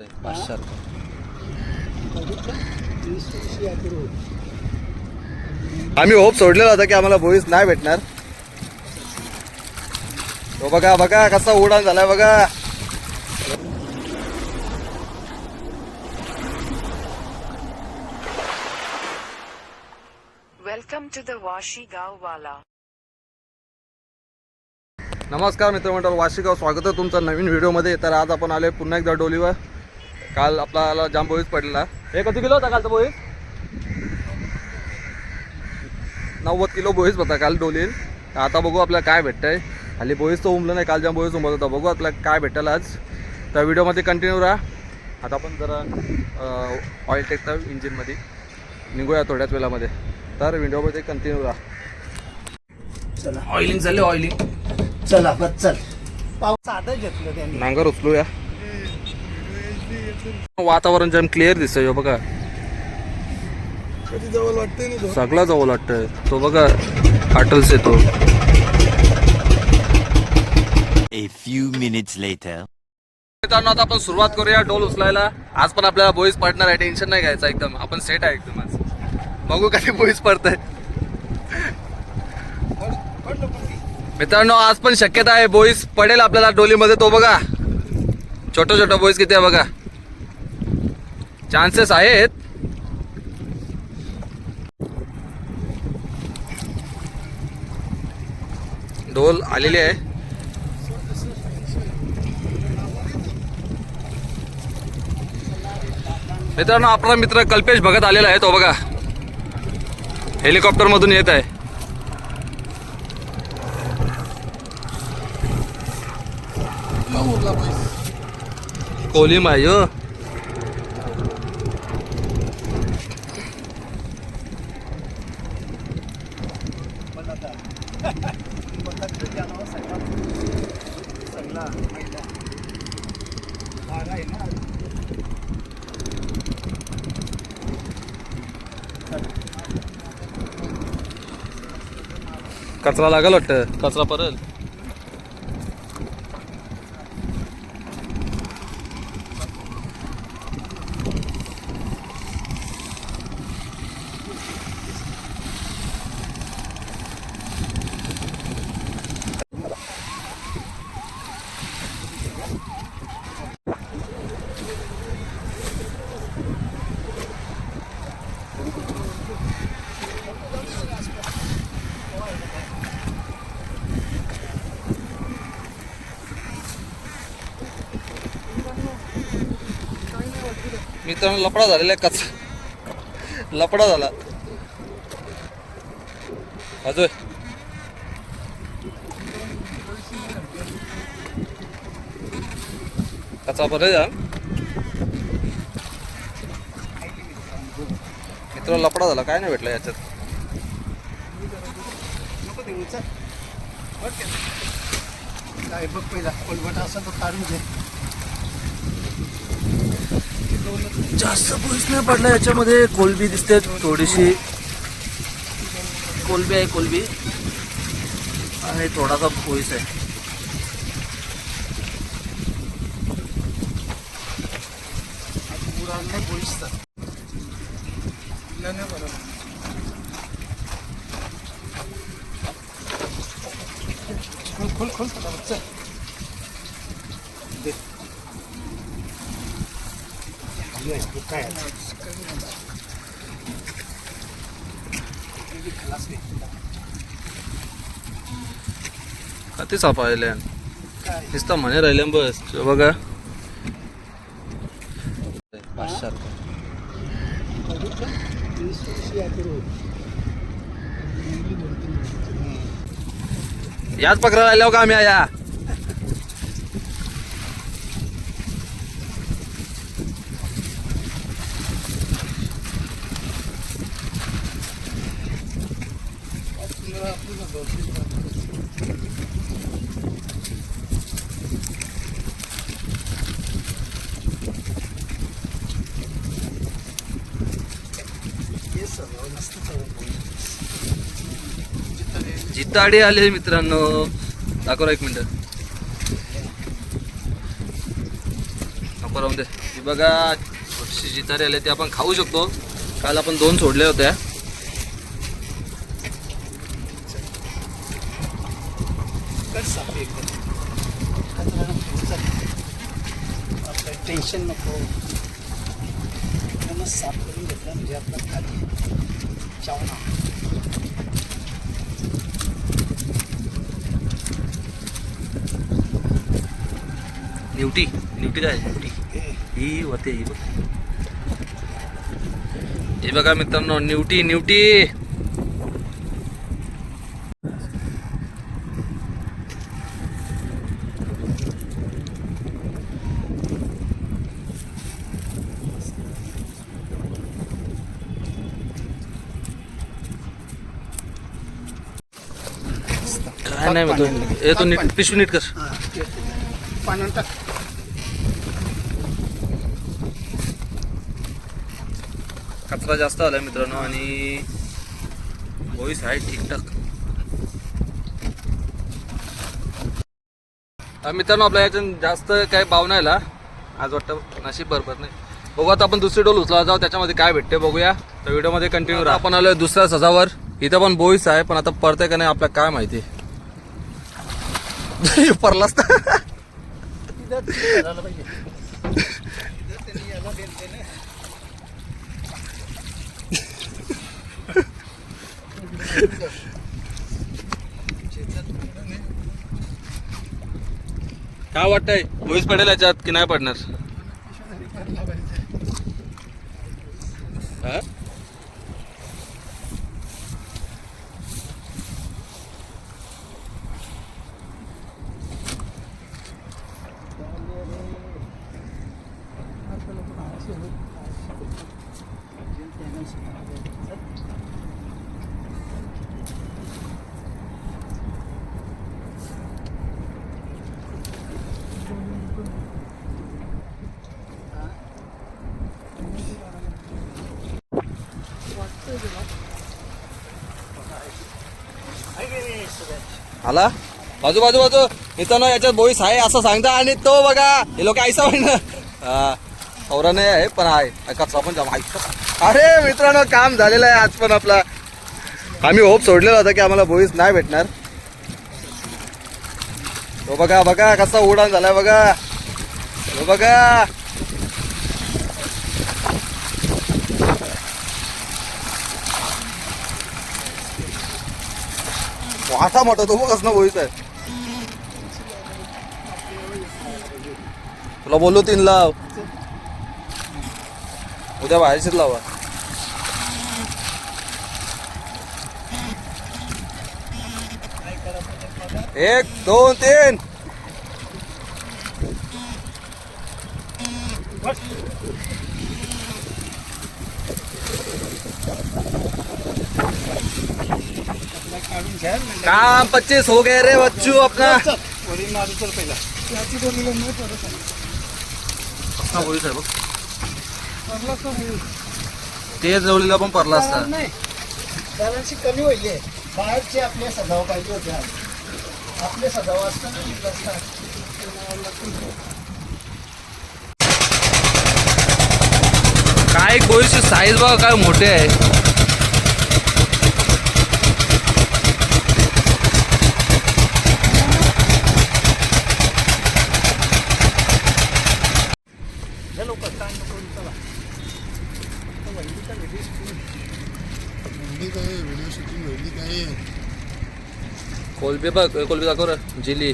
पाचशे आम्ही होप सोडलेला होता की आम्हाला बोईस नाही भेटणार. तो बघा बघा कसा उडान झालाय बघा. Welcome to the Washi Wala. नमस्कार मित्रमंडळ वाशिगाव स्वागत आहे तुमचं नवीन व्हिडिओमध्ये. तर आज आपण आलोय पुन्हा एकदा डोलीवर. काल आपल्याला जाम बोईस पडलेला. हे किती किलो होता कालचा बोईस? नव्वद किलो बोईस होता काल डोलील. आता बघू आपल्याला काय भेटतंय. खाली बोईस तर उमलं नाही काल जाम बोईस उमत होता. बघू आपल्याला काय भेटेल आज. तर व्हिडिओमध्ये कंटिन्यू राहा. आता आपण जरा ऑइल टेकतं इंजिनमध्ये निघूया थोड्याच वेळामध्ये. तर व्हिडिओमध्ये कंटिन्यू राहा. चला. ऑइलिंग चालले ऑइलिंग चला बस चल. पाऊस साधं घेतलं त्यांनी. नांगर उचलूया. वातावरण जाम क्लिअर दिसतंय ह्यो बघा. जवळ वाटतंय सगळा जवळ वाटतंय. तो बघा पाटल्स येतो. A few minutes later. मित्रांनो आता आपण सुरुवात करूया डोल उचलायला. आज पण आपल्याला बोईस पडणार आहे टेन्शन नाही घ्यायचं एकदम. आपण सेट आहे एकदम आज. बघू कधी बोईस पडतंय मित्रांनो आज पण शक्यता आहे बोईस पडेल आपल्याला डोलीमध्ये. तो बघा. छोटं छोटं बोईस किती आहे बघा. चान्सेस आहेत. ढोल आलेली आहे. मित्रांनो आपला मित्र कल्पेश भगत आलेला आहे. तो बघा. हेलिकॉप्टर मधून येत आहे. कोलिम आहे. ह्यो. कचरा लागल वाटतं? कचरा परल मित्रांनो लपडा झालेला आहे कचरा लपडा झाला. अजून कचरा बरं जा मित्र लपडा झाला. काय नाही भेटलं याच्यात. ओके काय बघ पहिला कोलबटा असं तर काढून घे. जास्त पोलीस नाही पडला याच्यामध्ये. कोलबी दिसते थोडीशी. कोलबी आहे कोलबी. आणि थोडासा पोईस आहे. पुरा खोल खोल खोल फटाफट चल दे खाली आहे, तू काय आहे? किती साप म्हणे राहिले बस बघा बघितलं? याच पकडायला राहिल्या का आम्ही या जिताडी आले मित्रांनो. दाखव एक मिनिट. नको राहून दे. बघा छोटीशी जिताडे आले ते आपण खाऊ शकतो. काल आपण दोन सोडल्या होत्या. टेन्शन नको. एकदमच साफ आपलं खाली चावना न्यूटी न्यूटी काय? न्यूटी. ही होते ही बघ हे बघा मित्रांनो न्यूटी न्यूटी. नाही हे तो नीट पिशवी नीट कर. ते पाण्यात टाक. कचरा जास्त आलाय मित्रांनो आणि व्हॉइस आहे ठीकठाक अं, मित्रांनो आपल्या याच्यात जास्त काय भाव नाही आला. आज वाटतं नशीब बरोबर नाही. बघू आता आपण दुसरी डोल उचला जाऊ. त्याच्यामध्ये काय भेटते बघूया. तर व्हिडिओमध्ये कंटिन्यू राहा. आपण आलोय दुसऱ्या सजावर. इथं पण बोईस आहे पण आता पडतंय का नाही आपल्याला काय माहिती. परलास काय वाटतंय? भोईस पडेल याच्यात की नाही पडणार हा? आला? बाजू बाजू बाजू. मित्रांनो याच्यात बोईस आहे असं सांगता आणि तो बघा हे लोक ऐसा म्हणणं औरा नाही आहे पण आहे. कचरा पण जाम अरे मित्रांनो काम झालेलं आहे आज पण आपला. आम्ही होप सोडलेला होता की आम्हाला बोईस नाही भेटणार. तो बघा बघा कसा उडान झालाय बघा. तो बघा. वाटा मोठा तो मग कसं बोईस आहे. तुला बोललो तीन लाव. उद्या बाहेरशीच लावा एक दोन तीन. काढून काम पच्चीस हो गए रे बच्चू अपना। वरी मारू चल पहिला। याची बोललेलं नाही परत आहे बघ ते जवळीला पण पडला असता. नाही जराशी कमी होईल बाहेरचे आपले सजाव पाहिजे होते. आपले सजाव असताना जास्त काय गोळीची साईज बघा काय मोठे आहे हे लोक काय नको चला तो वहिनीचा व्हिडिओ शूटिंग वेल्डिंग काय आहे व्हिडिओ शूटिंग वेल्डिंग काय आहे कोलबी बघ कोलबी दाखव रे जिली.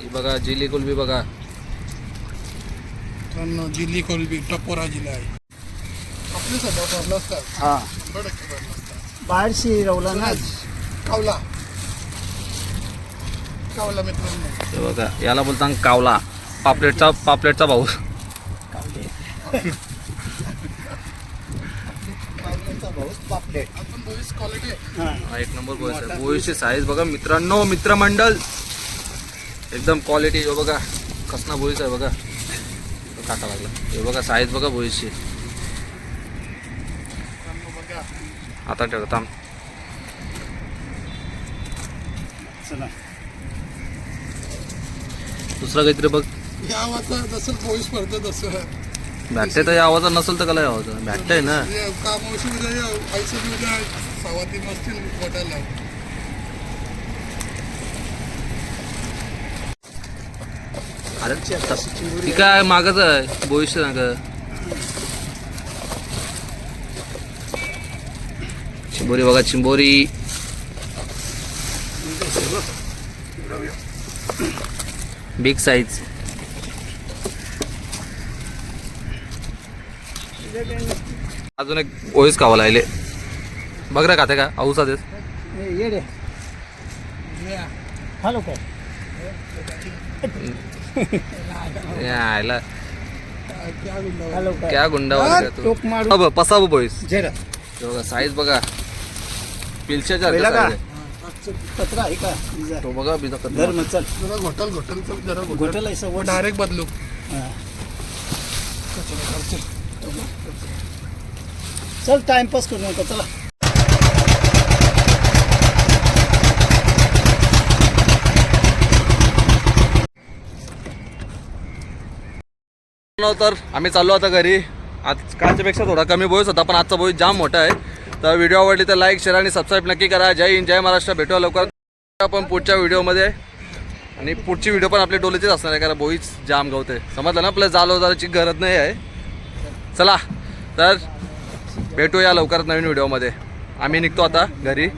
ही बघा जिली कोलबी बघा. मित्रांनो जिल्ही कोलबी टपोरा जिल्हा आहे. आपले सध्या भरला हां. शंभर टक्के ना? कावला. कावला मित्रांनो. हे बघा याला बोलता कावला. पापलेटचा पापलेटचा भाऊ कावल्याचा भाऊ पापलेट आपण बोईस क्वालिटी आहे हां. हा एक नंबर बोईस आहे. बोईसची साईज बघा मित्रांनो मित्रमंडळ. एकदम क्वालिटी हे बघा. कसना बोईस आहे बघा. काटा लागला. हे बघा साईज बघा बोईसची बघा. आता ठेवतो थांब. चला. दुसरा काहीतरी बघ. या आवाजा जसं पोलीस पडतं तसं. भेटते तर या आवाजात नसेल तर काय आवाज भेटतंय ना? कामावशी उद्या पैसे उद्या सव्वा तीन वाजतील वाटायला अरे ती काय मागच आहे? भविष्य ना चिंबोरी बघा चिंबोरी. बिग साईज अजून एक ओळीच खावा लागले. बघ रे खाते का औसा देस ये रे. हॅलो काय? यायला हॅलो क्या? गुंडा वगैरे तू. टोक मारू. अब पसाबू बोईस बघा साईज बघा. का? का. तो जरा घोटाल घोटाल घोटाल. डायरेक्ट बदलू. हा. चल टाइमपास करू नका चला. तर आम्ही चाललो आता घरी. आज कालच्यापेक्षा थोडा कमी बोईस होता पण आजचा बोईस जाम मोठा आहे. तर व्हिडिओ आवडली तर लाईक शेअर आणि सबस्क्राईब नक्की करा. जय हिंद जय महाराष्ट्र. भेटूया लवकर आपण पुढच्या व्हिडिओमध्ये आणि पुढची व्हिडिओ पण आपली डोलेचीच असणार आहे कारण बोईच जाम गवते. समजलं ना? आपल्या जालो जायची गरज नाही आहे. चला तर भेटूया लवकरच नवीन व्हिडिओमध्ये. आम्ही निघतो आता घरी.